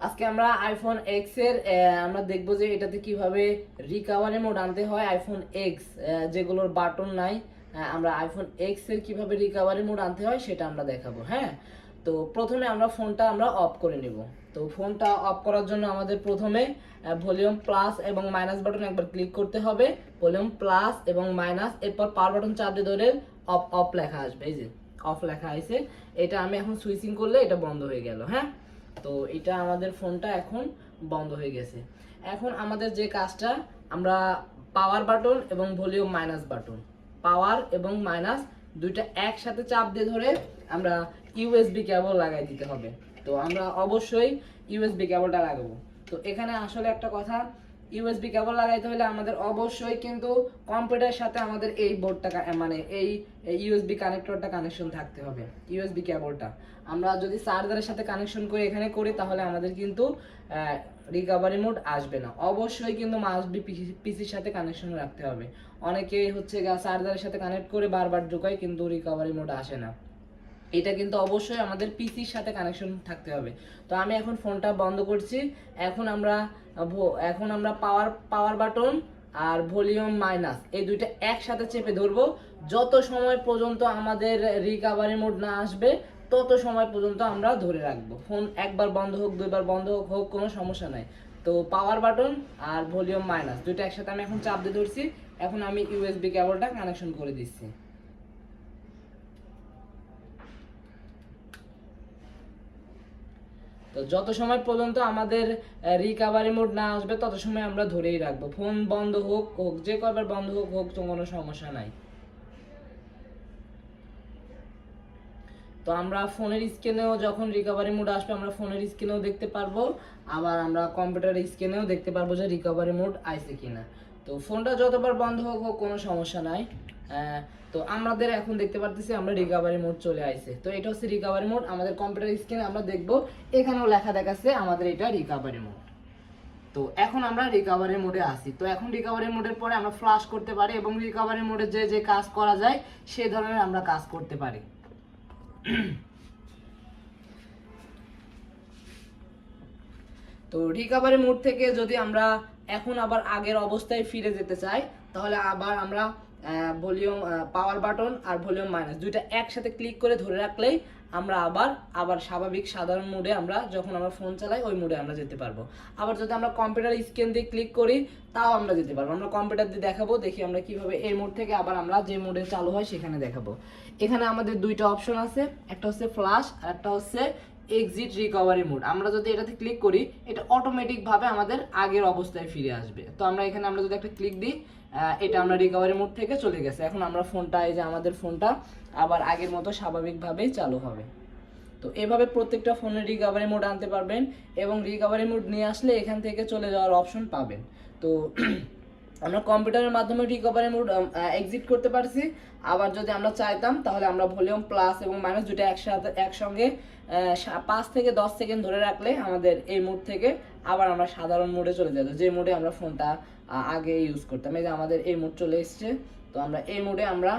আজকে আমরা আইফোন এক্সের আমরা দেখব যে এটাতে কীভাবে রিকাভারি মোড আনতে হয় আইফোন এক্স যেগুলোর বাটন নাই আমরা আইফোন এক্সের কীভাবে রিকাভারি মোড আনতে হয় সেটা আমরা দেখাবো হ্যাঁ? তো প্রথমে আমরা ফোনটা আমরা অফ করে নিব। তো ফোনটা অফ করার জন্য আমাদের প্রথমে ভলিউম প্লাস এবং মাইনাস বাটন একবার ক্লিক করতে হবে। ভলিউম প্লাস এবং মাইনাস এরপর পাওয়ার বাটন চাপ ধরে অফ অফ লেখা আসবে, এই যে অফ লেখা আছে এটা আমি এখন সুইচিং করলে এটা বন্ধ হয়ে গেল হ্যাঁ? তো এটা আমাদের ফোনটা এখন বন্ধ হয়ে গেছে। এখন আমাদের যে কাজটা, আমরা পাওয়ার বাটন এবং ভলিউম মাইনাস বাটন পাওয়ার এবং মাইনাস দুইটা একসাথে চাপ দিয়ে ধরে আমরা ইউএসবি কেবল লাগাই দিতে হবে। তো আমরা অবশ্যই ইউএসবি কেবলটা লাগাবো। তো এখানে আসলে একটা কথা ইউএসবি কেবল লাগাইতে হলে আমাদের অবশ্যই কিন্তু কম্পিউটারের সাথে আমাদের এই বোর্ডটা মানে এই ইউএসবি কানেক্টরটা কানেকশন থাকতে হবে ইউএসবি কেবলটা আমরা যদি চার্জারের সাথে কানেকশন করে এখানে করি, তাহলে আমাদের কিন্তু রিকভারি মোড আসবে না। অবশ্যই কিন্তু মাস্ট পিসির সাথে কানেকশন রাখতে হবে। অনেকে হচ্ছে চার্জারের সাথে কানেক্ট করে বারবার ঢুকায়, কিন্তু রিকভারি মোড আসে না। এটা কিন্তু অবশ্যই আমাদের পিসির সাথে কানেকশন থাকতে হবে। তো আমি এখন ফোনটা বন্ধ করছি। এখন আমরা এখন আমরা পাওয়ার পাওয়ার বাটন আর ভলিউম মাইনাস এই দুইটা একসাথে চেপে ধরবো। যত সময় পর্যন্ত আমাদের রিকাভারি মোড না আসবে, তত সময় পর্যন্ত আমরা ধরে রাখব। ফোন একবার বন্ধ হোক, দুইবার বন্ধ হোক হোক, কোনো সমস্যা নাই। তো পাওয়ার বাটন আর ভলিউম মাইনাস দুইটা একসাথে আমি এখন চাপ দিয়ে ধরছি। এখন আমি ইউএসবি কেবলটা কানেকশন করে দিচ্ছি। তো যত সময় পর্যন্ত আমাদের রিকাভারি মোড না আসবে, তত সময় আমরা ধরেই রাখব। ফোন বন্ধ হোক হোক, যে কয়বার বন্ধ হোক হোক, তো কোনো সমস্যা নাই। তো আমরা ফোনের স্ক্রিনেও যখন রিকভারি মোড আসবে, আমরা ফোনের স্ক্রিনেও দেখতে পারব। আবার আমরা কম্পিউটারের স্ক্রিনেও দেখতে পারব যে রিকভারি মোড আইছে কিনা। তো ফোনটা যতবার বন্ধ হোক কোনো সমস্যা নাই। তো আমাদের এখন দেখতে পারতেছি আমরা রিকভারি মোড চলে আইছে। তো এটা হচ্ছে রিকভারি মোড আমাদের কম্পিউটার স্ক্রিনে আমরা দেখব, এখানেও লেখা দেখাচ্ছে আমাদের এটা রিকভারি মোড তো এখন আমরা রিকভারি মোডে আসি তো এখন রিকভারি মোডের পরে আমরা ফ্লাশ করতে পারি এবং রিকভারি মোডে যে যে কাজ করা যায়, সে ধরনের আমরা কাজ করতে পারি। তো রিকভারি মোড থেকে যদি আমরা এখন আবার আগের অবস্থায় ফিরে যেতে চাই, তাহলে আবার আমরা ভলিউম পাওয়ার বাটন আর ভলিউম মাইনাস দুইটা একসাথে ক্লিক করে ধরে রাখলেই আমরা আবার আবার স্বাভাবিক সাধারণ মোডে আমরা যখন আমরা ফোন চালাই, ওই মোডে আমরা যেতে পারব। আবার যদি আমরা কম্পিউটার স্ক্রিন দিয়ে ক্লিক করি, তাও আমরা যেতে পারব। আমরা কম্পিউটার দিয়ে দেখাবো, দেখি আমরা কীভাবে এই মোড থেকে আবার আমরা যে মোডে চালু হয়, সেখানে দেখাবো। এখানে আমাদের দুইটা অপশন আছে, একটা হচ্ছে ফ্লাশ আর একটা হচ্ছে এক্সিট রিকভারি মোড আমরা যদি এটাতে ক্লিক করি, এটা অটোমেটিক ভাবে আমাদের আগের অবস্থায় ফিরে আসবে। তো আমরা এখানে আমরা যদি একটা ক্লিক দিই এটা আমরা রিকভারি মোড থেকে চলে গেছে। এখন আমরা ফোনটা, এই যে আমাদের ফোনটা, আবার আগের মতো স্বাভাবিকভাবেই চালু হবে। তো এভাবে প্রত্যেকটা ফোনের রিকভারি মোড আনতে পারবেন এবং রিকভারি মোড নিয়ে আসলে এখান থেকে চলে যাওয়ার অপশন পাবেন। তো আমরা কম্পিউটারের মাধ্যমে রিকভারি মোড এক্সিট করতে পারছি। আবার যদি আমরা চাইতাম, তাহলে আমরা ভলিউম প্লাস এবং মাইনাস দুটো একসাথে, একসঙ্গে পাঁচ থেকে দশ সেকেন্ড ধরে রাখলে আমাদের এই মোড থেকে আবার আমরা সাধারণ মোডে চলে যেত। যে মোডে আমরা ফোনটা আগে ইউজ করতাম। এই যে আমাদের এই মোড চলে এসছে। তো আমরা এই মোডে আমরা